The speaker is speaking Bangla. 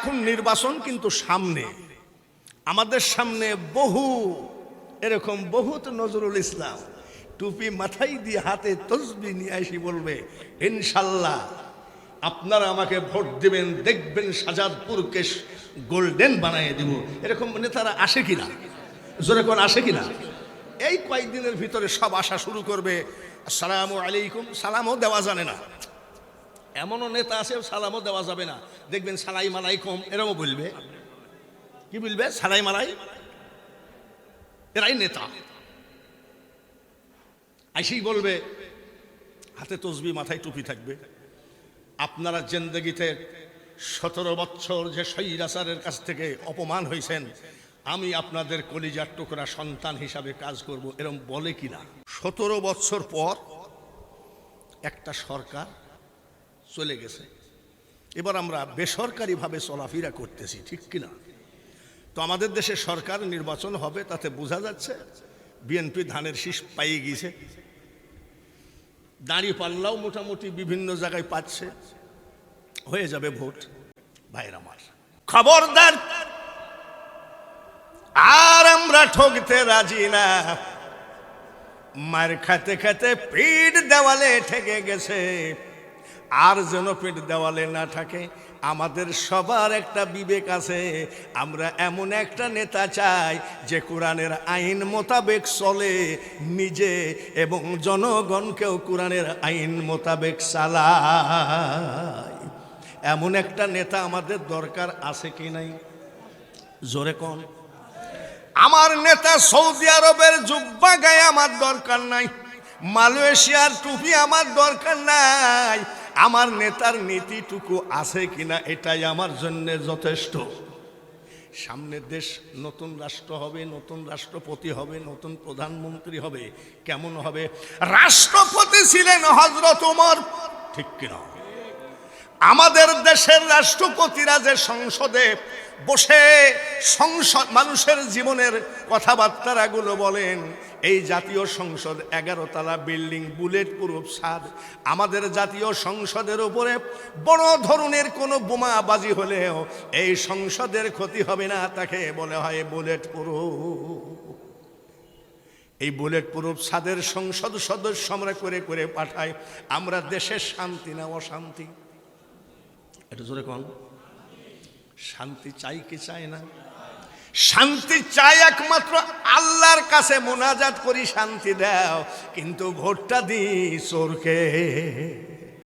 এখন নির্বাচন কিন্তু সামনে। আমাদের সামনে বহু, এরকম বহুত নজরুল ইসলাম, টুপি মাথায় দিয়ে হাতে তসবি নিয়ে আসি বলবে, ইনশাল্লাহ, আপনারা আমাকে ভোট দেবেন, দেখবেন সাজাদপুরকে গোল্ডেন বানিয়ে দিব। এরকম নেতারা আসে কিনা? জোরে কোন আসে কিনা? এই কয়েকদিনের ভিতরে সব আসা শুরু করবে। সালামু আলাইকুম, সালামও দেওয়া জানে না। এমনও নেতা আছে, সালামও দেওয়া যাবে না। দেখবেন সালাই মালাই কম এরমও বলবে। কি বলবে? সালাই মালাই? এরাই নেতা। আইসেই বলবে, হাতে তসবি, মাথায় টুপি থাকবে। আপনারা জেন্দেগিতে সতেরো বছর যে সৈরাচারের কাছ থেকে অপমান হয়েছেন, আমি আপনাদের কলিজার টুকরা সন্তান হিসাবে কাজ করব, এরম বলে কিনা? সতেরো বছর পর একটা সরকার চলে গেছে। এবার আমরা বেসরকারিভাবে চলাফেরা করতেছি, ঠিক কিনা? তো আমাদের দেশে সরকার নির্বাচন হবে, তাতে বোঝা যাচ্ছে বিএনপি ধানের শীষ পাইয়ে গিয়েছে। দাঁড়িয়ে পাল্লাও মোটামুটি বিভিন্ন জায়গায় পাচ্ছে। হয়ে যাবে ভোট, ভাইয়ের আমার। খবরদার! আর আমরা ঠকতে রাজি না। মার খাতে খাতে পিঠ দেওয়ালে ঠেকে গেছে। আর যেন পিঠ দেওয়ালে না থাকে, আমাদের সবার একটা বিবেক আছে। আমরা এমন একটা নেতা চাই যে কোরআনের আইন মোতাবেক চলে নিজে এবং জনগণকেও কোরআনের আইন মোতাবেক চালায়। এমন একটা নেতা আমাদের দরকার আছে কি নাই? জোরে কন? আমার নেতা সৌদি আরবের জুব্বা গায়ে আমার দরকার নাই, মালয়েশিয়ার টুপি আমার দরকার নাই আমার নেতার নীতিটুকু আছে কিনা এটাই আমার জন্য যথেষ্ট। সামনের দেশ নতুন রাষ্ট্র হবে, নতুন রাষ্ট্রপতি হবে, নতুন প্রধানমন্ত্রী হবে, কেমন হবে? রাষ্ট্রপতি ছিলেন হজরত উমর। ঠিক কিনা? আমাদের দেশের রাষ্ট্রপতিরা যে সংসদে বসে সংসদ মানুষের জীবনের কথাবার্তাগুলো বলেন, এই জাতীয় সংসদ এগারো তলা বিল্ডিং, বুলেট প্রুফ ছাদ আমাদের জাতীয় সংসদের উপরে বড় ধরনের কোনো বোমাবাজি হলেও এই সংসদের ক্ষতি হবে না তাকে বলে হয় বুলেট প্রুফ। এই বুলেট প্রুফ সাদের সংসদ সদস্য আমরা করে করে পাঠাই, আমরা দেশের শান্তি না অশান্তি। এটা জোরে কন। শান্তি চাই কি চাই না? শান্তি চাই একমাত্র আল্লাহর কাছে মোনাজাত করি, শান্তি দাও। কিন্তু ভোটটা দিই চোরকে।